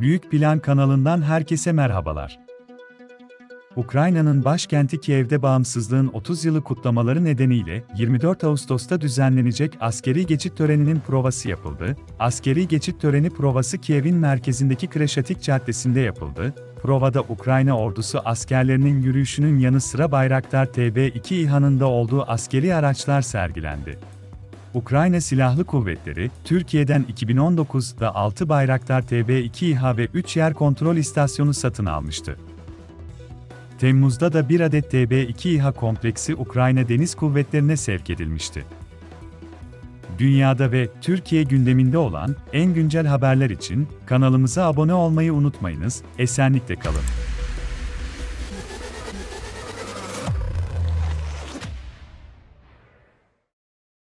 Büyük Plan kanalından herkese merhabalar. Ukrayna'nın başkenti Kiev'de bağımsızlığın 30 yılı kutlamaları nedeniyle 24 Ağustos'ta düzenlenecek askeri geçit töreninin provası yapıldı. Askeri geçit töreni provası Kiev'in merkezindeki Kreşatik Caddesi'nde yapıldı. Provada Ukrayna ordusu askerlerinin yürüyüşünün yanı sıra Bayraktar TB2 İHA'nın da olduğu askeri araçlar sergilendi. Ukrayna Silahlı Kuvvetleri, Türkiye'den 2019'da 6 Bayraktar TB2 İHA ve 3 yer kontrol istasyonu satın almıştı. Temmuz'da da bir adet TB2 İHA kompleksi Ukrayna Deniz Kuvvetleri'ne sevk edilmişti. Dünyada ve Türkiye gündeminde olan en güncel haberler için kanalımıza abone olmayı unutmayınız, esenlikle kalın.